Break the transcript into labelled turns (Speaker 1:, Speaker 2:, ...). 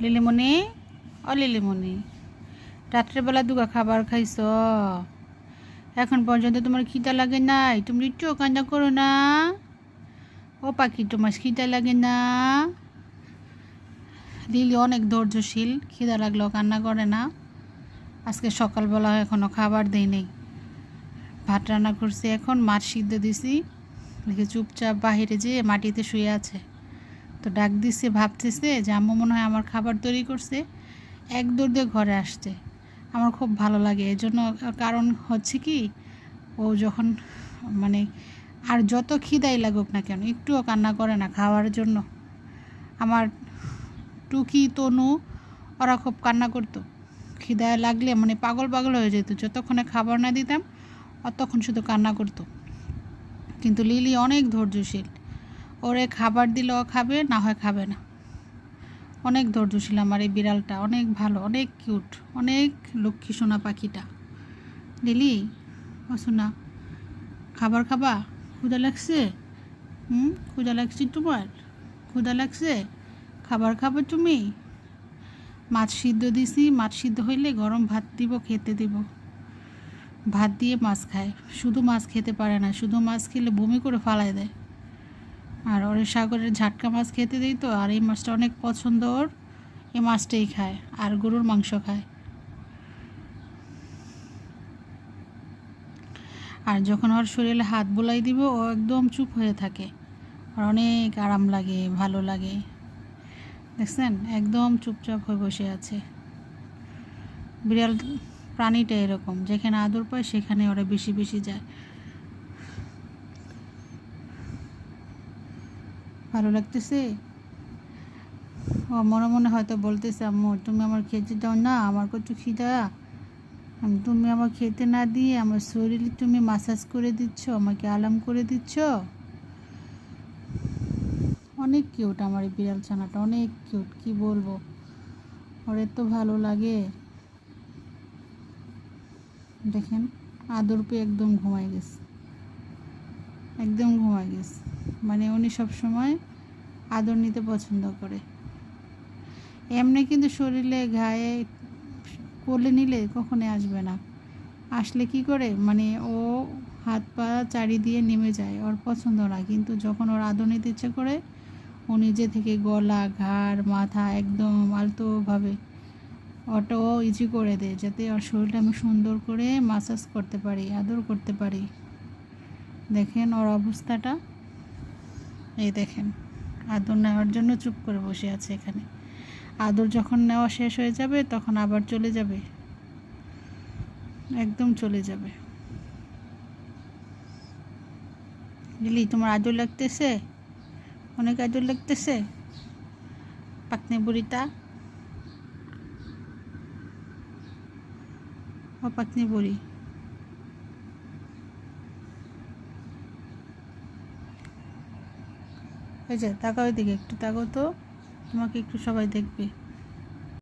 Speaker 1: লিলিমণি? ও লিলিমণি। রাত্রেবেলা দুগা খাবার খাইছ? এখন পর্যন্ত তোমার খিদা লাগে নাই? তুমি একটু কান্না করো না। ও পাখি, তোমার খিদা লাগে না। লিলি অনেক ধৈর্যশীল, খিদা লাগলেও কান্না করে না। আজকে সকালবেলা এখনও খাবার দেই নেই। ভাত রান্না করছি এখন, মাছ সিদ্ধ দিছি। দেখে চুপচাপ বাহিরে যেয়ে মাটিতে শুয়ে আছে। তো ডাক দিছে, ভাবতেছে যে আম্মু মনে হয় আমার খাবার তৈরি করছে। এক দৌড় দিয়ে ঘরে আসছে। আমার খুব ভালো লাগে। এই জন্য কারণ হচ্ছে কি, ও যখন মানে আর যত খিদাই লাগুক না কেন, একটুও কান্না করে না খাওয়ার জন্য। আমার টুকি, তনু, ওরা খুব কান্না করতো। খিদায় লাগলে মানে পাগল পাগল হয়ে যেত। যতক্ষণে খাবার না দিতাম, অতক্ষণ শুধু কান্না করতো। কিন্তু লিলি অনেক ধৈর্যশীল। ওরে খাবার দিলেও খাবে, না হয় খাবে না। অনেক ধৈর্যশীল আমার এই বিড়ালটা, অনেক ভালো, অনেক কিউট, অনেক লক্ষ্মী সোনা পাখিটা। লিলি, ও সোনা, খাবার খাবা? ক্ষুদা লাগছে? হুম ক্ষুদা লাগছে তোমার? ক্ষুদা লাগছে? খাবার খাবে তুমি? মাছ সিদ্ধ দিছি, মাছ সিদ্ধ হইলে গরম ভাত দিব, খেতে দিব। ভাত দিয়ে মাছ খায়। শুধু মাছ খেতে পারে না, শুধু মাছ খেলে বমি করে ফালায় দেয়। ওর সাগরের ঝাটকা মাছ খেতে দিই তো, আর এই মাছটা অনেক পছন্দ ওর। এই মাছটাই খায়, আর গরুর মাংস খায়। আর যখন ওর শরীরে হাত বোলাই দিব, ও একদম চুপ হয়ে থাকে। আর অনেক আরাম লাগে, ভালো লাগে। দেখছেন? একদম চুপচাপ হয়ে বসে আছে। বিড়াল প্রাণীটা এরকম, যেখানে আদর পায়, সেখানে ওরা বেশি বেশি যায়। লাগতেছে? ও মনে মনে হয়তো বলতেছে, আম্মু, তুমি আমার খেতে দাও না, আমার কত খিদা। তুমি আমার খেতে না দিয়ে আমার শরীর তুমি মাসাজ করে দিচ্ছ, আমাকে আরাম করে দিচ্ছ? অনেক কিউট আমার এই বিড়াল ছানাটা, অনেক কিউট কি বলব? ওর এত ভালো লাগে। দেখেন, আদর পেয়ে একদম ঘুমাই গেছে। একদম ঘুমাই গেছে। মানে উনি সব সময় আদর নিতে পছন্দ করে। এমনি কিন্তু শরীরে গায়ে কোলে নিলে কখনোই আসবে না। আসলে কি করে? মানে ও হাত পা চারি দিয়ে নেমে যায়, ওর পছন্দ না। কিন্তু যখন ওর আদর নিতে ইচ্ছে করে, ও নিজে থেকে গলা, ঘাড়, মাথা একদম আলতোভাবে ওটাও ইজি করে দেয়, যাতে ওর শরীরটা আমি সুন্দর করে মাসাজ করতে পারি, আদর করতে পারি। দেখেন ওর অবস্থাটা। এই দেখেন, আদর নেওয়ার জন্য চুপ করে বসে আছে এখানে। আদর যখন নেওয়া শেষ হয়ে যাবে, তখন আবার চলে যাবে। একদম চলে যাবে। লিলি, তোমার আদর লাগতেছে? অনেক আদর লাগতেছে? পাকনে বুড়িটা? ও পাকনি বুড়ি। এই যে তাকাও দিকে একটু তাকাও তো তোমাকে একটু সবাই দেখবে।